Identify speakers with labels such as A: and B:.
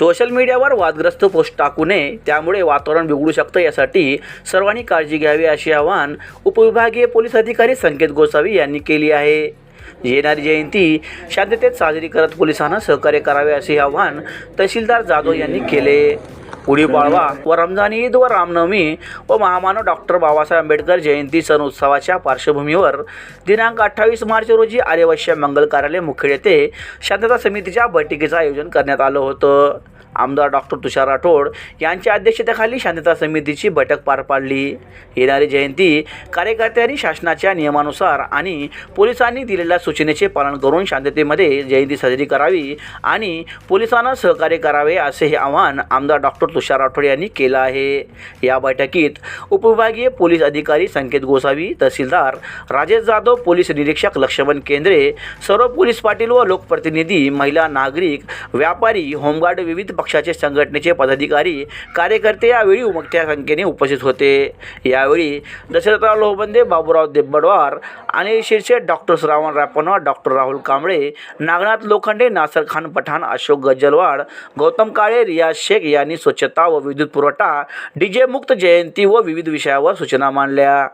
A: Social मीडियावर वादग्रस्त post टाकू नये त्यामुळे वातावरण बिघडू शकतं यासाठी सर्वांनी काळजी घ्यावी असे आवाहन उपविभागीय पोलीस अधिकारी संकेत गोसावी यांनी केली आहे. येणारी जयंती शांततेत साजरी करत पोलिसांना सहकार्य करावे असे आवाहन तहसीलदार जाधव यांनी केले. गुढीपाडवा व रमजान ईद व रामनवमी व महामानव डॉक्टर बाबासाहेब आंबेडकर जयंती सण उत्सवाच्या पार्श्वभूमीवर दिनांक अठ्ठावीस मार्च रोजी आर्यवैश्य मंगल कार्यालय मुखेड येथे शांतता समितीच्या बैठकीचं आयोजन करण्यात आलं होतं. आमदार डॉक्टर तुषार राठोड यांच्या अध्यक्षतेखाली शांतता समितीची बैठक पार पाडली. येणारी जयंती कार्यकर्त्यांनी शासनाच्या नियमानुसार आणि पोलिसांनी दिलेल्या सूचनेचे पालन करून शांततेमध्ये जयंती साजरी करावी आणि पोलिसांना सहकार्य करावे असे हे आवाहन आमदार डॉक्टर तुषार राठोड यांनी केलं आहे. या बैठकीत उपविभागीय पोलीस अधिकारी संकेत गोसावी तहसीलदार राजेश जाधव पोलीस निरीक्षक लक्ष्मण केंद्रे सर्व पोलीस पाटील व लोकप्रतिनिधी महिला नागरिक व्यापारी होमगार्ड विविध पक्षाचे संघटनेचे पदाधिकारी कार्यकर्ते यावेळी उमगत्या संख्येने उपस्थित होते. यावेळी दशरथराव लोहबंदे बाबूराव देब्बडवार आणि शिरसे डॉक्टर श्रावण रापनवार डॉक्टर राहुल कांबळे नागनाथ लोखंडे नासर खान पठाण अशोक गजलवाड गौतम काळे रियाज शेख यांनी स्वच्छता व विद्युत पुरवठा डीजे मुक्त जयंती व विविध विषयावर सूचना मांडल्या.